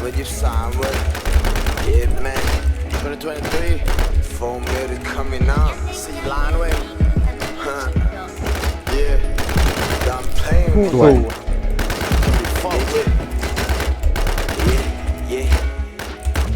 ยี่สิบสามเว้ย Yeah man 2023 four million coming out สี่ล้านเว้ย Huh. Yeah done playing สวย fuck with Yeah yeah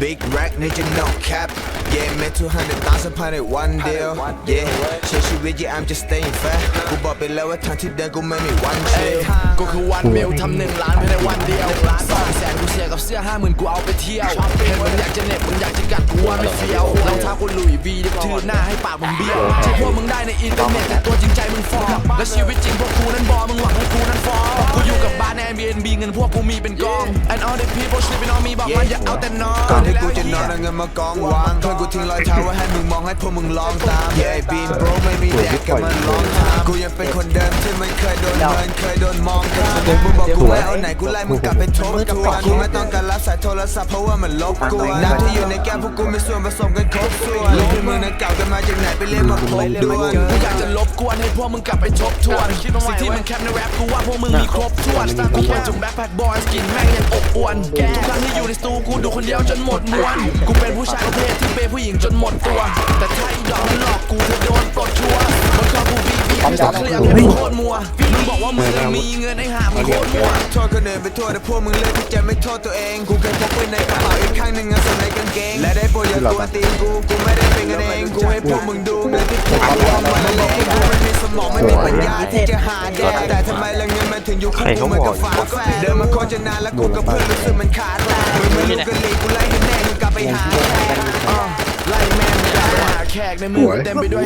Big rack ninja no cap Yeah man 200,000พันในวันเดียว Yeah ใช้ชีวิต yeah I'm just staying fat กูบอกไปแล้วว่าทางที่เดินกูไม่มีวันเชล ก็คือวันเมลทำหนึ่งล้านภายในวันเดียวสองแสนกูเสียกับ เสื้อห้าหมื่นกูเอาไปเที่ยวเห็นมึงอยากจะเหน็บมึงอยากจะกัดกูว่าไม่เฟี้ยวรองเท้ากูหลุยวีเดี๋ยวทือหน้าให้ปากมึงเบี้ยวใช่พวกมึงได้ในอินเทอร์เน็ตแต่ตัวจริงใจมึงฟอร์และชีวิตจริงพวกกูนั้นบอมึงหวังให้กูนั้นฟอร์กูอยู่กับบ้านใน Airbnb เงินพวกกูมีเป็นกอง and all the people sleeping on me บอกมันอย่าเอาแต่นอนก่อนที่กูจะนอนเอาเงินมากองวางเพื่อนกูทิ้งรอยเท้าไว้ให้มึงมองให้พวกมึงลองตาม Yeah being bro ไม่มีแดกกับมันลองทามกูยังเป็นคนด มที่ไม่เคยโดนเมินเคยโดนมองข้ามมึงบอกกูไม่เอาไหนกูไล่มึงกลับไปทบทวนกูไม่ต้องการรับสายโทรศัพท์เพราะว่ามันลบกวนน้ำที่อยู่ในแก้วพวกกูมีส่วนผสมกันครบส่วนลูกที่มึงนั้นเก่ากันมาจากไหนไปเล่นมาพบด่วนกูอยากจะลบกวนให้พวกมึงกลับไปทบทวนสิ่งที่มึงแคปในแรปกูว่าพวกมึงมีครบถ้วนกูเปิดจนแบ็คแพดบอยสกินแม่งยังอบอวนทุกครั้งที่อยู่ในสตูกูดูคนเดียวจนหมดมวนกูเป็นผู้ชายประเภทที่เปย์ผู้หญิงจนหมดตัว แต่ถ้าอีดอก กูบีบีคือเคลียร์แค่ไม่โคตรมัวมึงบอกว่ามึงมีเงินให้หามึงโคตรมัวโทษคนอื่นไปทั่วแต่พวกมึงเลือกที่จะไม่โทษตัวเองกูเคยพกไว้ในกระเป๋าอีกข้างหนึ่งเอาใส่ในกางเกงและได้โปรดอย่ากวนตีนกูกูไม่ได้เป็นกันเองกูให้พวกมึงดูเงินที่พวกกูเอามาละเลงกูไม่มีสมองไม่มีปัญญาที่จะหาแดกแต่ทำไมละเงินมันถึงอยู่คู่กูเหมือนกับฝาแฝดเดินมาโคตรจะนานแล้วกูกับเพื่อนรู้สึกมันขาดแต่มึงไม่รู้กันลีกูไล่ให้แน่มึงกลับไปหาแขกอะไล่แม่งกลับไปหาแขกในมือกูเต็มไปด้วย